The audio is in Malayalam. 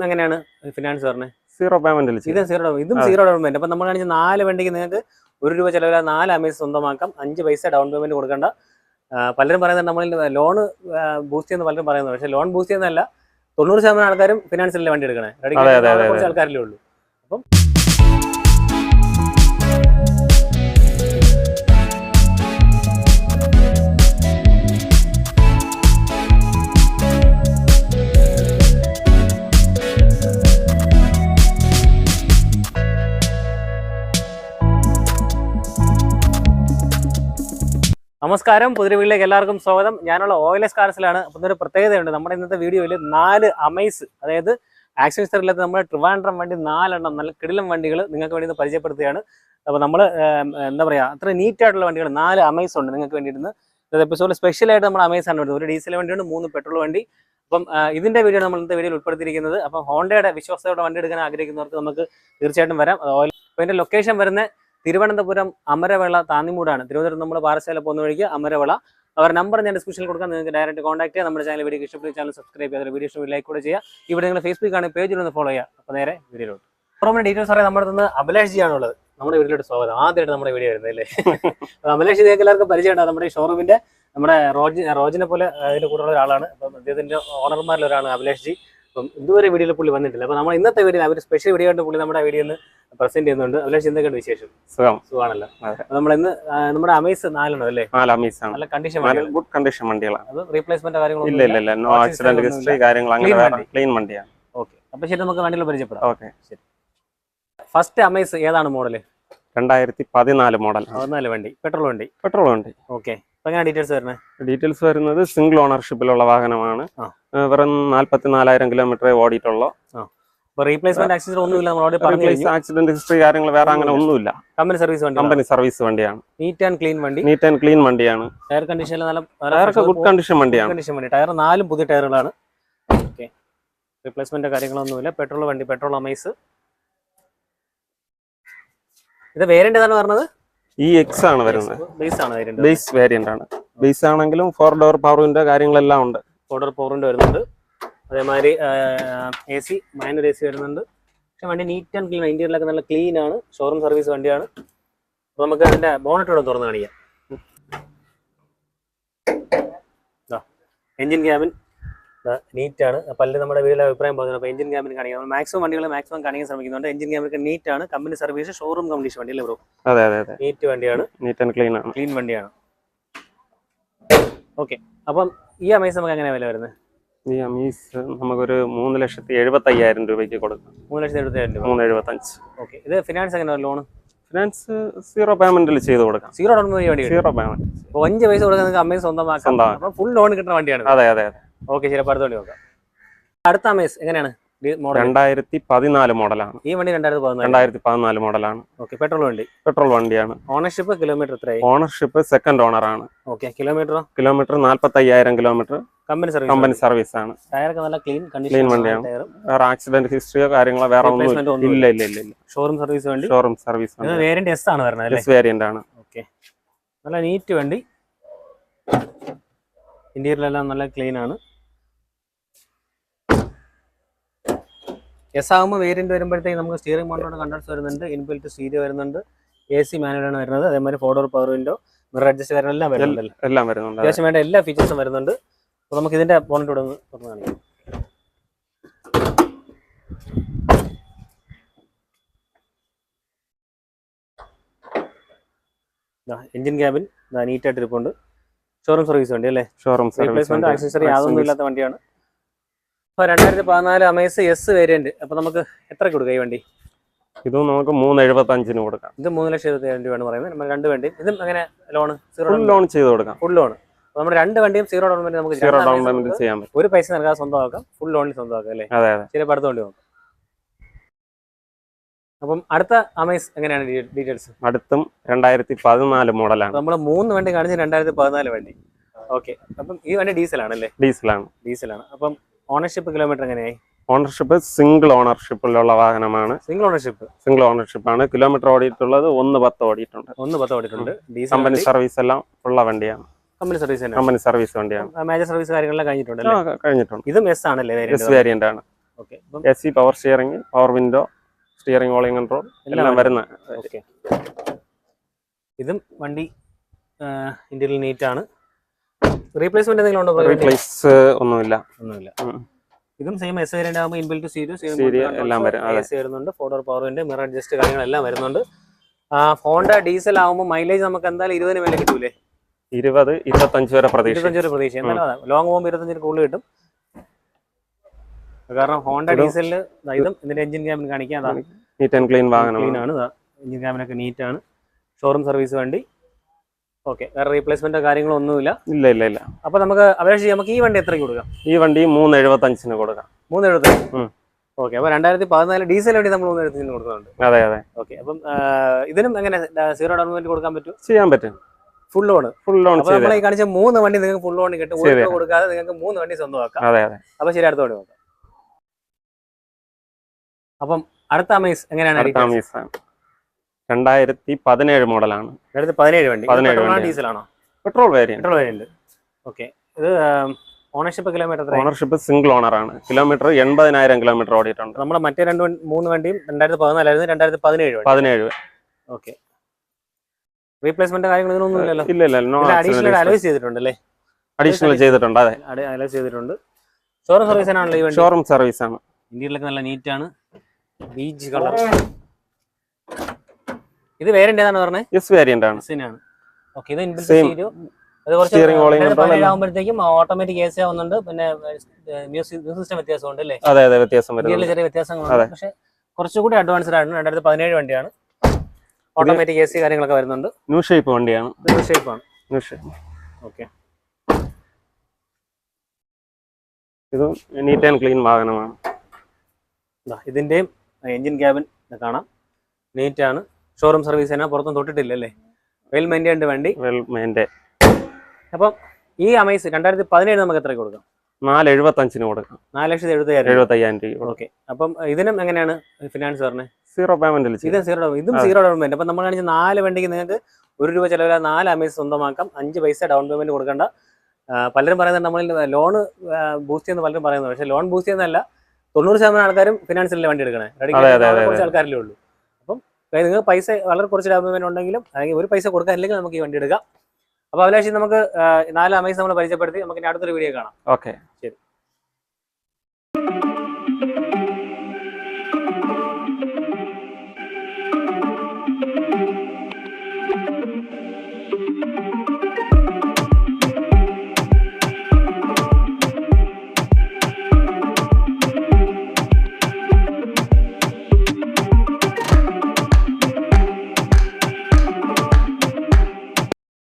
എങ്ങനെയാണ് ഫിനാൻസ് പറഞ്ഞത് സീറോ പേയ്മെന്റിൽ ഇത് സീറോ ഇതും സീറോ ഡൗൺ പേയ്മെന്റ് അപ്പൊ നമ്മൾ കാണിച്ച നാല് വണ്ടിക്ക് നിങ്ങൾക്ക് ഒരു രൂപ ചിലവില്ല നാല് അമേസ് സ്വന്തമാക്കാം. അഞ്ച് പൈസ ഡൗൺ പേയ്മെന്റ് കൊടുക്കണ്ട. പലരും പറയുന്നത് നമ്മൾ ലോൺ ബൂസ്റ്റ് ചെയ്യുന്ന പലരും പറയുന്നത് പക്ഷെ ലോൺ ബൂസ്റ്റ് ചെയ്യുന്നതല്ല തൊണ്ണൂറ് ശതമാനം ആൾക്കാരും ഫിനാൻസിലെ വണ്ടി എടുക്കണേ. കുറച്ച് ആൾക്കാരിലേ ഉള്ളൂ. അപ്പം നമസ്കാരം. പുതിരി വീട്ടിലേക്ക് എല്ലാവർക്കും സ്വാഗതം. ഞാനുള്ള ഓയിലസ് കാർസിലാണ് അപ്പം ഒരു പ്രത്യേകതയുണ്ട്. നമ്മുടെ ഇന്നത്തെ വീഡിയോയിൽ നാല് അമൈസ് അതായത് ആക്ഷൻ സ്റ്ററിലത്ത് നമ്മുടെ ട്രിവാൻഡ്രം വണ്ടി നാലെണ്ണം നല്ല കിടിലം വണ്ടികൾ നിങ്ങൾക്ക് വേണ്ടി പരിചയപ്പെടുത്തുകയാണ്. അപ്പോൾ നമ്മൾ എന്താ പറയുക അത്ര നീറ്റായിട്ടുള്ള വണ്ടികൾ നാല് അമൈസ് ഉണ്ട് നിങ്ങൾക്ക് വേണ്ടിയിട്ട് ഇന്ന് എപ്പിസോഡിൽ സ്പെഷ്യലായിട്ട് നമ്മൾ അമൈസ് ആണ് വരുന്നത് ഒരു ഡീസൽ വണ്ടിയുണ്ട് മൂന്ന് പെട്രോൾ വണ്ടി. അപ്പം ഇതിന്റെ ഇതിന്റെ വീഡിയോ നമ്മൾ ഇന്നത്തെ വീഡിയോയിൽ ഉൾപ്പെടുത്തിയിരിക്കുന്നത്. അപ്പം ഹോണ്ടയുടെ വിശ്വാസത്തോടെ വണ്ടി എടുക്കാൻ ആഗ്രഹിക്കുന്നവർക്ക് നമുക്ക് തീർച്ചയായിട്ടും വരാം. അപ്പോൾ ഇതിന്റെ ലൊക്കേഷൻ വരുന്ന തിരുവനന്തപുരം അമരവേള താന്നിമൂടാണ്. തിരുവനന്തപുരം നമ്മൾ പാറശാല പോകുന്ന വഴിക്ക് അമരവേള. അവർ നമ്പർ ഞാൻ ഡിസ്ക്രിപ്ഷനിൽ കൊടുക്കാം. നിങ്ങൾക്ക് ഡയറക്റ്റ് കോൺടാക്ട് ചെയ്യാം. നമ്മുടെ ചാനൽ വീഡിയോ ഇഷ്ടപ്പെട്ട ചാനൽ സബ്സ്ക്രൈബ് ചെയ്യാതെ വീഡിയോ ഇഷ്ടം ലൈക്ക് കൂടെ ചെയ്യുക. ഇവിടെ നിങ്ങൾ ഫേസ്ബുക്കാണ് പേജിൽ ഒന്ന് ഫോളോ ചെയ്യുക. അപ്പോൾ നേരെ വീഡിയോയിലോട്ട്. പുറമെ ഡീറ്റെയിൽസ് അറിയാം നമ്മുടെ നിന്ന് അഭിലാഷ് ജി ആണുള്ളത് നമ്മുടെ വീട്ടിലോട്ട് സ്വാഗതം. ആദ്യമായിട്ട് നമ്മുടെ വീഡിയോ വരുന്നത് അല്ലേ? അഭിലാഷ് നിങ്ങൾക്ക് എല്ലാവർക്കും പരിചയമുണ്ട് നമ്മുടെ ഈ ഷോറൂമിന്റെ നമ്മുടെ റോജി റോജിനെ പോലെ അതിന്റെ കൂടെയുള്ള ഒരാളാണ്. അപ്പം അദ്ദേഹത്തിന്റെ ഓണർമാരിൽ ഒരാളാണ് അഭിലാഷ് ജി. അപ്പം ഇതുവരെ വീഡിയോയിൽ പുള്ളി വന്നിട്ടില്ല. അപ്പോൾ നമ്മൾ ഇന്നത്തെ വീഡിയോ അവർ സ്പെഷ്യൽ വീഡിയോ ആയിട്ട് പുള്ളി നമ്മുടെ വീഡിയോ ഒന്ന് പ്രസന്റ് ചെയ്യുന്നുണ്ട്. അഭിലാഷ് എന്തൊക്കെയുണ്ട് വിശേഷം. സുഖം. സുഖമാണല്ലോ. നമ്മൾ ഇന്ന് നമ്മുടെ അമേസ് നാലെണ്ണം അല്ലേ? നാല് അമേസ് ആണ്. നല്ല കണ്ടീഷൻ ഗുഡ് കണ്ടീഷൻ വണ്ടികളാണ്. അത് റീപ്ലേസ്മെന്റ് കാര്യങ്ങളൊന്നും ഇല്ല ഇല്ല നോ ആക്സിഡന്റ് ഹിസ്റ്ററി കാര്യങ്ങൾ അങ്ങനെ. ക്ലീൻ വണ്ടിയാണ്. ഓക്കെ അപ്പൊ ശരി നമുക്ക് വണ്ടികൾ പരിചയപ്പെടാം. ഓക്കെ ഫസ്റ്റ് അമേസ് ഏതാണ് മോഡൽ രണ്ടായിരത്തി പതിനാല് മോഡൽ പതിനാല് വണ്ടി. പെട്രോൾ വണ്ടി. പെട്രോൾ വണ്ടി. ഓക്കെ എങ്ങനെ ഡീറ്റെയിൽസ് വരുന്നത്? ഡീറ്റെയിൽസ് വരുന്നത് സിംഗിൾ ഓണർഷിപ്പിലുള്ള വാഹനമാണ്. വെറും നാല്പത്തി നാലായിരം കിലോമീറ്റർ ഓടിയിട്ടുള്ള അപ്പൊ റീപ്ലേസ്മെന്റ് ആക്സിഡന്റ് ഒന്നുമില്ല കഴിഞ്ഞു. ആക്സിഡന്റ് ഹിസ്റ്ററി കാര്യങ്ങൾ വേറെ അങ്ങനെ ഒന്നുമില്ല. കമ്പനി സർവീസ് വണ്ടി കമ്പനി സർവീസ് വണ്ടിയാണ്. നീറ്റ് ആൻഡ് ക്ലീൻ വണ്ടി. നീറ്റ് ആൻഡ് ക്ലീൻ വണ്ടിയാണ്. ടയർ കണ്ടീഷൻ നല്ല ടയർ ഗുഡ് കണ്ടീഷൻ വണ്ടിയാണ്. കണ്ടീഷൻ വണ്ടി. ടയർ നാലും പുതിയ ടയറുകളാണ് ഓക്കെ റീപ്ലേസ്മെന്റ് കാര്യങ്ങളൊന്നുമില്ല. പെട്രോൾ വണ്ടി പെട്രോൾ അമൈസ്. ഇത് വേരിയന്റ് ഏതാണ് പറഞ്ഞത്? ഈ എക്സ് ആണ് വരുന്നത്. ബേസ് ആണ് വേരിയന്റ് ബേസ് വേരിയന്റ് ആണ്. ബേസ് ആണെങ്കിലും ഫോർ ഡോർ പവറിന്റെ കാര്യങ്ങളെല്ലാം ഉണ്ട്. ഫോർ ഡോർ പവറിന്റെ വരുന്നുണ്ട്. അതേമാതിരി A C minor A C വരുന്നുണ്ട്. പക്ഷെ വണ്ടി നീറ്റ് ആൻഡ് ക്ലീൻ ഇന്റീരിയലൊക്കെ നല്ല ക്ലീൻ ആണ്. ഷോറൂം സർവീസ് വണ്ടിയാണ്. അപ്പോൾ നമുക്ക് അതിന്റെ ബോണറ്റ് കൂടെ തുറന്ന് കാണിക്കാം. എഞ്ചിൻ ക്യാബിൻ നീറ്റ് ആണ്. പല്ല് നമ്മുടെ വീട്ടിലെ അഭിപ്രായം പറഞ്ഞു അപ്പോൾ എഞ്ചിൻ ക്യാബിൻ കാണിക്കാം. നമ്മൾ മാക്സിമം വണ്ടികൾ മാക്സിമം കാണിക്കാൻ ശ്രമിക്കുന്നുണ്ട്. എഞ്ചിൻ ക്യാബിൻ നീറ്റ് ആണ്. കമ്പനി സർവീസ് ഷോറൂം കണ്ടീഷൻ വണ്ടി അല്ലേ ബ്രോ അതെ അതെ അതെ. നീറ്റ് വണ്ടിയാണ്. നീറ്റ് ആൻഡ് ക്ലീൻ ആണ്. ക്ലീൻ വണ്ടിയാണ്. ഓക്കെ അപ്പം ഈ അമേസ് നമുക്ക് എങ്ങനെയാണ് വില വരുന്നത്? ഈ അമീസ് നമുക്കൊരു മൂന്ന് ലക്ഷത്തി എഴുപത്തി അയ്യായിരം രൂപയ്ക്ക് കൊടുക്കാം. മൂന്ന് ലക്ഷത്തി എഴുപത്തി രൂപ. മൂന്ന് എഴുപത്തഞ്ച്. ഓക്കെ. ഇത് ഫിനാൻസ് എങ്ങനെയാണ് ലോൺ ഫിനാൻസ് സീറോ പേയ്മെന്റിൽ ചെയ്ത് കൊടുക്കാം. Zero down payment zero payment അഞ്ച് പൈസ കൊടുക്കാൻ നിങ്ങൾക്ക് അമ്മയെ സ്വന്തമാക്കാം. ഫുൾ ലോൺ കിട്ടുന്ന വണ്ടിയാണ്. അതെ അതെ അതെ. ഓക്കെ ശരി അടുത്ത വണ്ടി നോക്കാം. അടുത്ത അമേസ് എങ്ങനെയാണ്? രണ്ടായിരത്തി പതിനാല് മോഡലാണ്. ഈ വണ്ടി രണ്ടായിരത്തി പതിനാല് മോഡലാണ്. ഓക്കെ പെട്രോൾ വണ്ടി. പെട്രോൾ വണ്ടിയാണ്. ഓണർഷിപ്പ് കിലോമീറ്റർ എത്രയായി? ഓണർഷിപ്പ് സെക്കൻഡ് ഓണർ ആണ്. ഓക്കെ കിലോമീറ്ററോ കിലോമീറ്റർ നാല്പത്തി അയ്യായിരം കിലോമീറ്റർ കമ്പനി സർവീസ് ആണ്. ടയറൊക്കെ നല്ല ക്ലീൻ വണ്ടിയാണ്. വേറെ ആക്സിഡന്റ് ഹിസ്റ്ററിയോ കാര്യങ്ങളോ വേറെ ഒന്നും ഇല്ല ഇല്ല ഇല്ല ഷോറൂം സർവീസ് വണ്ടി. ഷോറൂം സർവീസ് വേരിയന്റ് എസ് ആണ് വരുന്നത് എസ് വേരിയന്റ് ആണ്. ഓക്കെ നല്ല നീറ്റ് വണ്ടി. ഇന്റീരിയലെല്ലാം നല്ല ക്ലീൻ ആണ്. എസ് ആകുമ്പോൾ വേരിയന്റ് വരുമ്പോഴത്തേക്ക് നമുക്ക് സ്റ്റിയറിംഗ് മോണ്ടോട് കണ്ടൻസ് വരുന്നുണ്ട് ഇൻബിൽറ്റ് സ്റ്റീരിയോ വരുന്നുണ്ട് എ സി മാനുവലാണ് വരുന്നത്. അതേമാതിരി four door power window mirror adjust കാര്യങ്ങളെല്ലാം വരുന്നുണ്ടല്ലോ. എല്ലാം വരുന്നുണ്ട് അതെ. അത്യാവശ്യം വേണ്ട എല്ലാ ഫീച്ചേഴ്സും വരുന്നുണ്ട്. അപ്പോൾ നമുക്ക് ഇതിന്റെ ബോണറ്റ് ഇവിടെ ഒന്ന് തുറന്ന് കാണിക്കാം. എഞ്ചിൻ ക്യാബിൻ നീറ്റായിട്ട് ഇരിപ്പുണ്ട്. ഷോറൂം സർവീസ് വണ്ടി അല്ലേ? ഷോറൂം റീപ്ലേസ്മെന്റ് ആക്സസറി യാതൊന്നും ഇല്ലാത്ത വണ്ടിയാണ്. അപ്പോൾ രണ്ടായിരത്തി പതിനാല് അമേസ് എസ് വേരിയന്റ് അപ്പോൾ നമുക്ക് എത്ര കൊടുക്കുക ഈ വണ്ടി? ഇത് നമുക്ക് മൂന്ന് എഴുപത്തി അഞ്ചിന് കൊടുക്കാം. ഇത് മൂന്ന് ലക്ഷം എഴുപത്തി രൂപയാണ് പറയുന്നത്. നമ്മൾ രണ്ട് വേണ്ടി. ഇതും അങ്ങനെ ലോൺ സീറോ ലോൺ ചെയ്ത് കൊടുക്കാം. ഫുൾ ലോൺ നമ്മുടെ രണ്ട് വണ്ടിയും സീറോ ഡൗൺ പേയ്മെന്റ് നമുക്ക് സീറോ ഡൗൺ പേയ്മെന്റ് ചെയ്യാൻ പറ്റും. ഒരു പൈസ നൽകാതെ സ്വന്തമാക്കാം. ഫുൾ ലോണിൽ സ്വന്തമാക്കാം അല്ലേ? അതെ അതെ. ശരി അടുത്ത വണ്ടി നോക്കാം. അപ്പം അടുത്ത അമേസ് എങ്ങനെയാണ് ഡീറ്റെയിൽസ് അടുത്തും രണ്ടായിരത്തി പതിനാല് മോഡലാണ് നമ്മൾ മൂന്ന് വണ്ടി കാണിച്ച് രണ്ടായിരത്തി പതിനാല് വണ്ടി. ഓക്കെ അപ്പം ഈ വണ്ടി ഡീസലാണ് അല്ലേ ഡീസലാണ്. ഡീസലാണ്. അപ്പം ഓണർഷിപ്പ് കിലോമീറ്റർ എങ്ങനെയായി? ഓണർഷിപ്പ് സിംഗിൾ ഓണർഷിപ്പിലുള്ള വാഹനമാണ്. സിംഗിൾ ഓണർഷിപ്പ് സിംഗിൾ ഓണർഷിപ്പ് ആണ് കിലോമീറ്റർ ഓടിയിട്ടുള്ളത് ഒന്ന് പത്ത് ഓടിയിട്ടുണ്ട്. ഒന്ന് പത്ത് ഓടിയിട്ടുണ്ട്. കമ്പനി സർവീസ് എല്ലാം ഉള്ള വണ്ടിയാണ്. കമ്പനി സർവീസ് തന്നെ. കമ്പനി സർവീസ് വണ്ടിയാണ്. മേജർ സർവീസ് കാര്യങ്ങളെല്ലാം കഴിഞ്ഞിട്ടുണ്ട് കഴിഞ്ഞിട്ടുണ്ട്. ഇതും എസ് ആണല്ലേ എസ് വേരിയന്റ് ആണ്. A C power steering power window steering ഓളിംഗ് control എല്ലാം വരുന്ന ഇതും വണ്ടി ഇന്ത്യയിൽ നീറ്റ് ആണ്. റീപ്ലേസ്മെന്റ് എന്തെങ്കിലും ഉണ്ടോ റീപ്ലേസ് ഒന്നുമില്ല. ഒന്നുമില്ല. ഇതും സെയിം എസ് വേരിയന്റ് ആകുമ്പോൾ ഇൻബിൽറ്റ് സീരിയോ എല്ലാം വരും, എസ് വരുന്നുണ്ട്. Four power window mirror adjust കാര്യങ്ങളെല്ലാം വരുന്നുണ്ട്. ഹോണ്ട ഡീസൽ ആകുമ്പോൾ മൈലേജ് നമുക്ക് എന്തായാലും ഇരുപതിന് മേലെ കിട്ടൂലേ? ഇരുപത് ഇരുപത്തഞ്ച് വരെ പ്രതീക്ഷ ഇരുപത്തഞ്ച് ഒരു പ്രതീക്ഷ ലോങ് പോകുമ്പോൾ ഇരുപത്തഞ്ചിന് കൂടുതൽ കിട്ടും. കാരണം ഹോണ്ട ഡീസലിൽ ഇതും ഇതിന്റെ എഞ്ചിൻ ക്യാബിൻ കാണിക്കാൻ അതാ നീറ്റ് ആൻഡ് ക്ലീൻ ആണ്. എഞ്ചിൻ ക്യാബിനൊക്കെ നീറ്റ് ആണ്. ഷോറൂം സർവീസ് വണ്ടി. ഓക്കെ വേറെ റീപ്ലേസ്മെന്റോ കാര്യങ്ങളോ ഒന്നുമില്ല. ഇല്ല ഇല്ല ഇല്ല. അപ്പൊ നമുക്ക് അപേക്ഷ നമുക്ക് ഈ വണ്ടി എത്ര കൊടുക്കാം? ഈ വണ്ടി മൂന്ന് എഴുപത്തഞ്ചിന് കൊടുക്കാം. മൂന്ന് എഴുപത്തഞ്ച്. ഓക്കെ അപ്പൊ രണ്ടായിരത്തി പതിനാല് ഡീസൽ വണ്ടി നമ്മൾ മൂന്ന് എഴുപത്തഞ്ചിന് കൊടുക്കുന്നുണ്ട്. അതെ അതെ. ഓക്കെ അപ്പം ഇതിനും എങ്ങനെ സീറോ ഡൗൺ പേയ്മെന്റ് കൊടുക്കാൻ പറ്റും? ചെയ്യാൻ പറ്റും. ഫുൾ ലോൺ ഫുൾ ലോൺ നമ്മൾ ഈ കാണിച്ച മൂന്ന് വണ്ടി നിങ്ങൾക്ക് ഫുൾ ലോൺ കിട്ടും. ഒരു കൊടുക്കാതെ നിങ്ങൾക്ക് മൂന്ന് വണ്ടി സ്വന്തമാക്കാം. അപ്പൊ ശരി അടുത്ത വണ്ടി നോക്കാം. അപ്പം അടുത്ത അമേസ് എങ്ങനെയാണ് രണ്ടായിരത്തി പതിനേഴ് മോഡലാണ്. അടുത്ത പതിനേഴ് വണ്ടി. പതിനേഴ് വണ്ടി. Petrol variant petrol variant okay. ഇത് ownership kilometre ownership single owner ആണ്. കിലോമീറ്റർ എൺപതിനായിരം കിലോമീറ്റർ ഓടിയിട്ടുണ്ട്. നമ്മുടെ മറ്റേ രണ്ട് മൂന്ന് വണ്ടിയും രണ്ടായിരത്തി പതിനാലായിരുന്നു രണ്ടായിരത്തി പതിനേഴ് പതിനേഴ്. ഓക്കെ. റീപ്ലേസ്മെന്റ് കാര്യങ്ങളൊന്നും ഇല്ലല്ലോ. ഇല്ല ഇല്ല അഡീഷണൽ അലോയ്സ് ചെയ്തിട്ടുണ്ടല്ലേ? അഡീഷണൽ ചെയ്തിട്ടുണ്ട് അതെ. അലോയ്സ് ചെയ്തിട്ടുണ്ട്. ഷോറൂം ഈ വണ്ടി? ഷോറൂം സർവീസ് ആണ്. ഇന്ത്യയിലൊക്കെ നല്ല നീറ്റ് ആണ്. ബീച്ച് കളർ ഇത് വേരിയന്റ് ഏതാണ് പറഞ്ഞത് എസ് വേരിയന്റ് ആണ്. ആണ്. ഓക്കെ ഇത് ഇൻബിൽറ്റ് അത് കുറച്ച്. ആകുമ്പോഴത്തേക്കും ഓട്ടോമാറ്റിക് എ സി ആവുന്നുണ്ട്. പിന്നെ മ്യൂസിക് സിസ്റ്റം വ്യത്യാസമുണ്ട് അല്ലേ? അതെ അതെ വ്യത്യാസം ചെറിയ വ്യത്യാസങ്ങളുണ്ട്. പക്ഷെ കുറച്ചുകൂടി അഡ്വാൻസ്ഡ് ആണ്. രണ്ടായിരത്തി പതിനേഴ് വണ്ടിയാണ്. ഓട്ടോമാറ്റിക് എ സി കാര്യങ്ങളൊക്കെ വരുന്നുണ്ട്. ന്യൂ ഷേപ്പ് വണ്ടിയാണ്. ന്യൂ ഷേപ്പ് ആണ്. ന്യൂ ഷേപ്പ് ഓക്കെ ഇത് നീറ്റ് ആൻഡ് ക്ലീൻ വാഹനമാണ്. ഇതിന്റെയും എഞ്ചിൻ ക്യാബിൻ കാണാം. നീറ്റ് ആണ്. ഷോറൂം സർവീസ് തന്നെ പുറത്തും തൊട്ടിട്ടില്ല അല്ലേ വെൽ മെയിന്റൈൻഡ് വണ്ടി. വെൽ മെയിന്റെ അപ്പം ഈ അമൈസ് രണ്ടായിരത്തി പതിനേഴ് നമുക്ക് എത്ര കൊടുക്കാം? നാല് എഴുപത്തഞ്ചിന് കൊടുക്കാം. നാല് ലക്ഷത്തി എഴുപത്തയ്യായിരം എഴുപത്തയ്യായിരം രൂപ ഓക്കെ അപ്പം ഇതിനും എങ്ങനെയാണ് ഫിനാൻസ് പറഞ്ഞത് സീറോ പേയ്മെന്റിൽ ഇത് സീറോ ഇതും സീറോ ഡൗൺ പേയ്മെന്റ് അപ്പൊ നമ്മൾ കാണിച്ച നാല് വണ്ടിക്ക് നിങ്ങൾക്ക് ഒരു രൂപ ചെലവില്ല നാല് അമേസ് സ്വന്തമാക്കാം. അഞ്ച് പൈസ ഡൗൺ പേയ്മെന്റ് കൊടുക്കേണ്ട. പലരും പറയുന്നത് നമ്മൾ ലോൺ ബൂസ്റ്റ് ചെയ്യുന്ന പലരും പറയുന്നത് പക്ഷേ ലോൺ ബൂസ്റ്റ് ചെയ്യുന്നതല്ല തൊണ്ണൂറ് ശതമാനം ആൾക്കാരും ഫിനാൻസിലെ വണ്ടി എടുക്കണേ. കുറച്ച് ആൾക്കാരിലേ ഉള്ളൂ. അപ്പം നിങ്ങൾക്ക് പൈസ വളരെ കുറച്ച് ഡൗൺ പേയ്മെന്റ് ഉണ്ടെങ്കിലും അല്ലെങ്കിൽ ഒരു പൈസ കൊടുക്കാനില്ലെങ്കിൽ നമുക്ക് ഈ വണ്ടി എടുക്കാം. അപ്പോൾ അഭിലാഷി നമുക്ക് നാല് അമേസ് നമ്മൾ പരിചയപ്പെടുത്തി. നമുക്ക് അടുത്തൊരു വീഡിയോ കാണാം. ഓക്കെ ശരി.